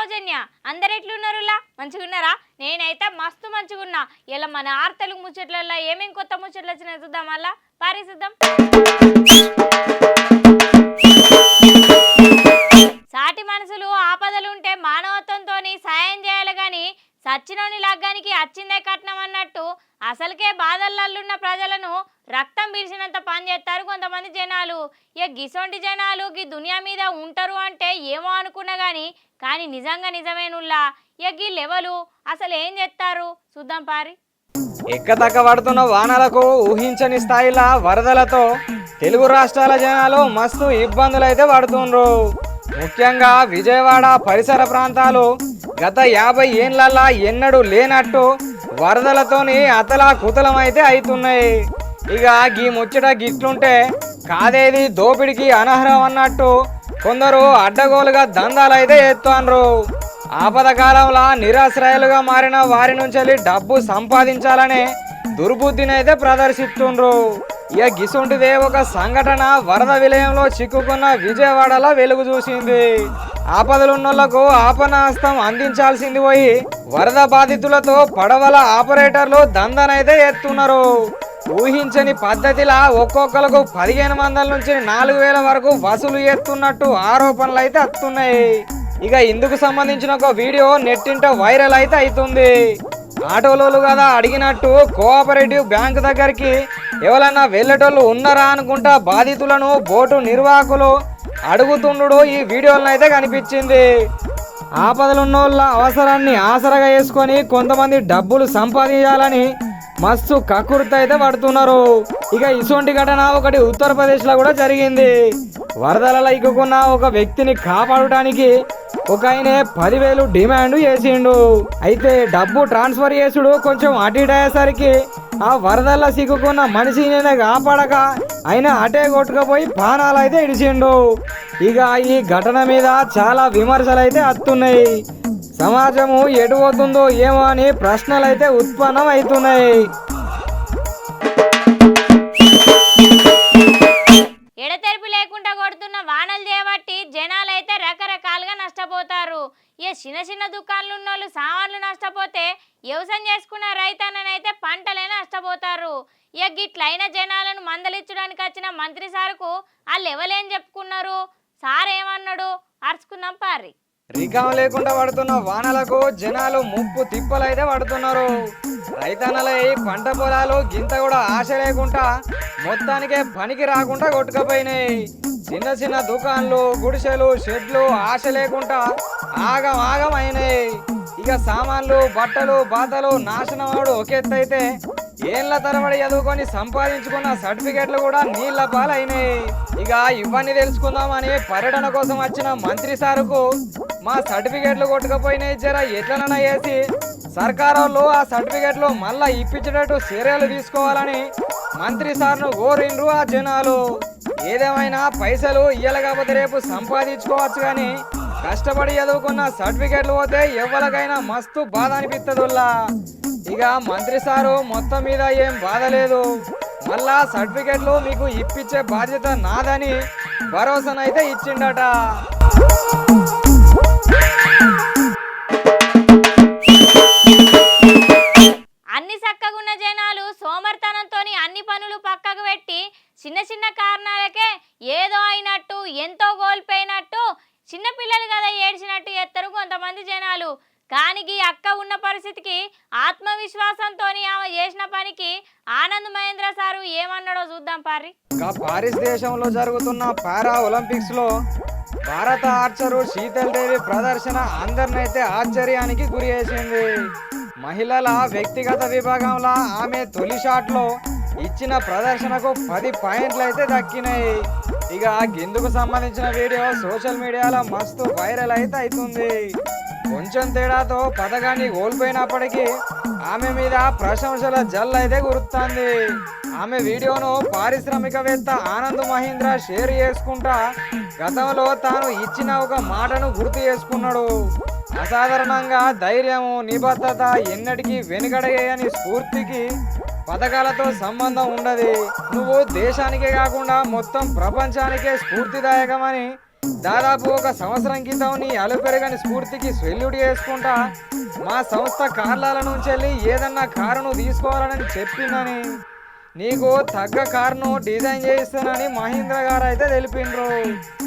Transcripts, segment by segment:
అందరు ఎట్లున్నారులా? మంచిగున్నారా? నేనైతే మస్తు మంచిగున్నా. ఇలా మన ఆరు తెలుగు ముచ్చట్లలో ఏమేం కొత్త ముచ్చట్లు వచ్చిన చూద్దాం అలా పారిశుద్ధం సాటి మనసులు ఆపదలు ఉంటే మానవత్వం సచ్చినోని లగ్గానికి అచ్చిందే కట్నం అన్నట్టు అసలుకే బాధలల్లున్న ప్రజలను రక్తం పీల్చినంత పని చేస్తారు కొంతమంది జనాలు. ఇక గిసొంటి జనాలు గీ దునియా మీద ఉంటారు అంటే ఏమో అనుకున్నా కానీ కానీ నిజంగా నిజమేనుల్లా? ఇక గీ లెవలు? అసలు ఏం చేస్తారు? చూద్దాం పారి. ఎక్కతక్క పడుతున్న వానలకు ఊహించని స్థాయిలా వరదలతో తెలుగు రాష్ట్రాల జనాలు మస్తు ఇబ్బందులు అయితే పడుతుండ్రు ముఖ్యంగా విజయవాడ పరిసర ప్రాంతాలు గత యాభై ఏండ్లలా ఎన్నడూ లేనట్టు వరదలతోని అతలా కుతలం అయితే అవుతున్నాయి ఇక గీ ముచ్చట గిట్లుంటే కాదేది దోపిడికి అనర్హం అన్నట్టు కొందరు అడ్డగోలుగా దందాలు అయితే ఆపద కాలంలో నిరాశ్రయాలుగా మారిన వారి నుంచి డబ్బు సంపాదించాలనే దుర్బుద్ధిని అయితే ప్రదర్శిస్తుండ్రు. ఇక గిసుంటిదే ఒక సంఘటన వరద విలయంలో చిక్కుకున్న విజయవాడలో వెలుగు చూసింది. ఆపదలు ఆపదలున్నోళ్ళకు ఆపనాస్తం అందించాల్సింది పోయి వరద బాధితులతో పడవల ఆపరేటర్లు దందనైతే ఎత్తున్నారు. ఊహించని పద్ధతిలా ఒక్కొక్కలకు పదిహేను వందల నుంచి నాలుగు వేల వరకు వసూలు ఎత్తున్నట్టు ఆరోపణలు అయితే వస్తున్నాయి. ఇక ఇందుకు సంబంధించిన ఒక వీడియో నెట్టింట వైరల్ అయితే అవుతుంది ఆటోలోలు కదా అడిగినట్టు కోఆపరేటివ్ బ్యాంక్ దగ్గరికి ఎవరన్నా వెళ్ళేటోళ్ళు ఉన్నారా అనుకుంటా బాధితులను బోటు నిర్వాహకులు అడుగుతుండు ఈ వీడియోలను అయితే కనిపించింది. ఆపదలున్న వాళ్ళ అవసరాన్ని ఆసరగా వేసుకొని కొంతమంది డబ్బులు సంపాదించాలని మస్తు కకుర్తి అయితే పడుతున్నారు. ఇక ఇటువంటి ఘటన ఒకటి ఉత్తరప్రదేశ్లో కూడా జరిగింది. వరదలలో ఇక్కున్న ఒక వ్యక్తిని కాపాడటానికి ఒక ఆయన పదివేలు డిమాండ్ చేసిండు. అయితే డబ్బు ట్రాన్స్ఫర్ చేసుడు కొంచెం అటు ఇటు అయ్యేసరికి ఆ వరదల్లో సిక్కుకున్న మనిషిని కాపాడక ఆయన అటే కొట్టుకుపోయి ప్రాణాలు అయితే ఇడిచిండు ఇక ఈ ఘటన మీద చాలా విమర్శలు అయితే వస్తున్నాయి సమాజము ఎటు పోతుందో ఏమో అని ప్రశ్నలు అయితే ఉత్పన్నం అవుతున్నాయి ఎడతెరిపి లేకుండా కొడుతున్న వానలు చేయబట్టి జనాలైతే రకరకాలుగా నష్టపోతారు. ఇక చిన్న చిన్న దుకాణాలు ఉన్న వాళ్ళు సామాన్లు నష్టపోతే వ్యవసాయం చేసుకున్న రైతన్ననైతే పంటలే నష్టపోతారు. ఇక గిట్లైన జనాలను మందలించడానికి వచ్చిన మంత్రి సారుకు వాళ్ళు ఎవరేం చెప్పుకున్నారు? సార్ ఏమన్నాడు? అరుచుకుందాం పారి. రికాం లేకుండా పడుతున్న వానలకు జనాలు ముప్పు తిప్పలైతే పడుతున్నారు రైతన్నలై పంట పొలాలు గింత కూడా ఆశ లేకుండా మొత్తానికే పనికి రాకుండా కొట్టుకపోయినాయి. చిన్న చిన్న దుకాన్లు గుడిసెలు షెడ్లు ఆశ లేకుండా ఆగం ఆగం అయినాయి. ఇక సామాన్లు బట్టలు బాతలు నాశనం అవడు ఒక ఏళ్ళ తరబడి చదువుకొని సంపాదించుకున్న సర్టిఫికెట్లు కూడా నీళ్ళ పాలైనాయి. ఇక ఇవన్నీ తెలుసుకుందామని పర్యటన కోసం వచ్చిన మంత్రి సారుకు మా సర్టిఫికెట్లు కొట్టుకపోయినాయి జర ఎట్లనైనా వేసి సర్కారోళ్ళు ఆ సర్టిఫికెట్లు మళ్ళా ఇప్పించేటట్టు చర్యలు తీసుకోవాలని మంత్రి సార్ను కోరిండ్రు ఆ జనాలు. ఏదేమైనా పైసలు ఇయ్యాల కాకపోతే రేపు సంపాదించుకోవచ్చు కానీ కష్టపడి చదువుకున్న సర్టిఫికెట్లు పోతే ఎవరికైనా మస్తు బాధ అనిపిస్తుందిలా ఇక మంత్రి సారు మొత్తం మీద ఏం బాధ లేదు. మళ్ళా సర్టిఫికెట్లు మీకు ఇప్పించే బాధ్యత నాదని భరోసానైతే ఇచ్చిండట. చిన్న చిన్న కారణాలకే ఏదో అయినట్టు ఎంతో కోల్పోయినట్టు చిన్నపిల్లలు కదా ఏడ్చినట్టు ఎత్తరు కొంతమంది జనాలు. కానీ ఈ అక్క ఉన్న పరిస్థితికి ఆత్మవిశ్వాసంతో ఆమె చేసిన పనికి ఆనంద్ మహేంద్ర సారు ఏమన్నాడో చూద్దాం పారి పారిస్ దేశంలో జరుగుతున్న పారా ఒలింపిక్స్లో భారత ఆర్చరు శీతల్ దేవి ప్రదర్శన అందరినైతే ఆశ్చర్యానికి గురి చేసింది. మహిళల వ్యక్తిగత విభాగంలో ఆమె తొలి షాట్లో ఇచ్చిన ప్రదర్శనకు పది పాయింట్లు అయితే దక్కినాయి. ఇక గిందుకు సంబంధించిన వీడియో సోషల్ మీడియాలో మస్తు వైరల్ అయితే అవుతుంది. కొంచెం తేడాతో పథకాన్ని కోల్పోయినప్పటికీ ఆమె మీద ప్రశంసల జల్ అయితే గురుతుంది ఆమె వీడియోను పారిశ్రామికవేత్త ఆనంద్ మహీంద్ర షేర్ చేసుకుంటా గతంలో తాను ఇచ్చిన ఒక మాటను గుర్తు చేసుకున్నాడు. అసాధారణంగా ధైర్యము నిబద్ధత ఎన్నటికీ వెనుకడగేయని స్ఫూర్తికి పథకాలతో సంబంధం ఉండదు. నువ్వు దేశానికే కాకుండా మొత్తం ప్రపంచానికే స్ఫూర్తిదాయకమని దాదాపు ఒక సంవత్సరం క్రితం నీ అలుపెరగని స్ఫూర్తికి సెల్యూట్ చేసుకుంటా మా సంస్థ కార్లాల నుంచి వెళ్ళి ఏదన్నా కారును తీసుకోవాలని చెప్పిందని నీకు తగ్గ కారును డిజైన్ చేయిస్తానని మహేంద్ర గారు అయితే తెలిపిండ్రు.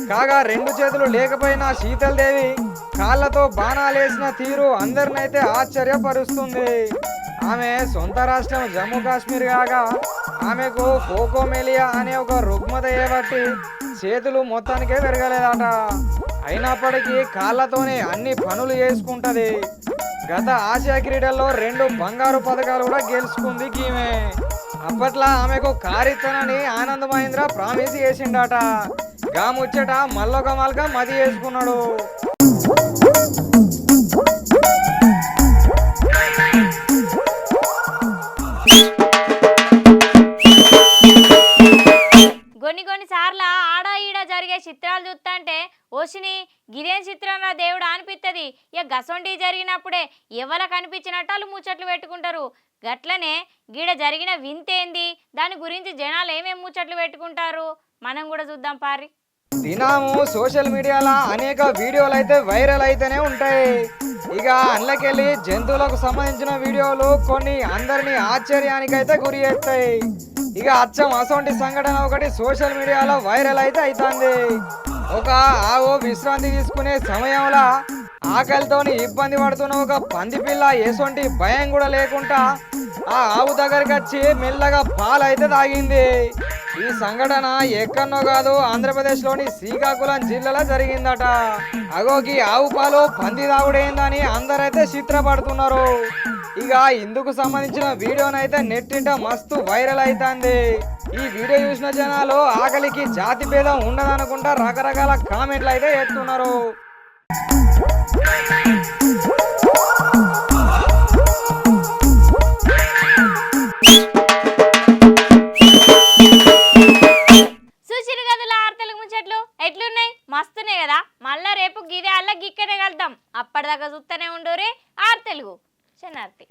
కాగా రెండు చేతులు లేకపోయినా శీతల్ దేవి కాళ్ళతో బాణాలేసిన తీరు అందరినైతే ఆశ్చర్యపరుస్తుంది. ఆమె సొంత రాష్ట్రం జమ్మూ కాశ్మీర్ కాగా ఆమెకు కోకోమెలియా అనే ఒక రుగ్మత ఏబట్టి చేతులు మొత్తానికే పెరగలేదట. అయినప్పటికీ కాళ్ళతోనే అన్ని పనులు చేసుకుంటది. గత ఆసియా క్రీడల్లో రెండు బంగారు పథకాలు కూడా గెలుచుకుంది ఈమె. అప్పట్లో ఆమెకు కారిత్తనని ఆనంద్ మహేంద్ర ప్రామిస్ చేసిండట. గా ముచ్చట మల్లొక మల్క మది చేసుకున్నాడు. కొన్ని కొన్ని సార్లు ఆడ ఈడ జరిగే చిత్రాలు చూస్తుంటే ఓషిని గిరేం చిత్రం రా దేవుడు అనిపిస్తుంది ఇక గసొంటి జరిగినప్పుడే ఎవరు కనిపించినట్టు వాళ్ళు ముచ్చట్లు పెట్టుకుంటారు. గట్లనే గీడ జరిగిన వింతేంది? దాని గురించి జనాలు ఏమేమి ముచ్చట్లు పెట్టుకుంటారు? మనం కూడా చూద్దాం పారి. దినాము సోషల్ మీడియాలో అనేక వీడియోలు అయితే వైరల్ అయితేనే ఉంటాయి. ఇక అందులోకెళ్ళి జంతువులకు సంబంధించిన వీడియోలు కొన్ని అందరినీ ఆశ్చర్యానికైతే గురి చేస్తాయి. ఇక అచ్చం అసొంటి సంఘటన ఒకటి సోషల్ మీడియాలో వైరల్ అయితే అవుతుంది ఒక ఆవు విశ్రాంతి తీసుకునే సమయంలో ఆకలితోని ఇబ్బంది పడుతున్న ఒక పంది పిల్ల ఎసొంటి భయం కూడా లేకుండా ఆ ఆవు దగ్గరికి వచ్చి మెల్లగా పాలైతే తాగింది. ఈ సంఘటన ఎక్కడనో కాదు ఆంధ్రప్రదేశ్లోని శ్రీకాకుళం జిల్లాలో జరిగిందట. అగోకి ఆవు పాలు పంది తాగుడేందని అందరైతే చిత్రపడుతున్నారు. ఇక ఇందుకు సంబంధించిన వీడియోనైతే నెట్టింట మస్తు వైరల్ అవుతుంది ఈ వీడియో చూసిన జనాలు ఆకలికి జాతి భేదం ఉండదనుకుంటా రకరకాల కామెంట్లు అయితే ఎత్తున్నారు. ಶನಾರ್ಥಿ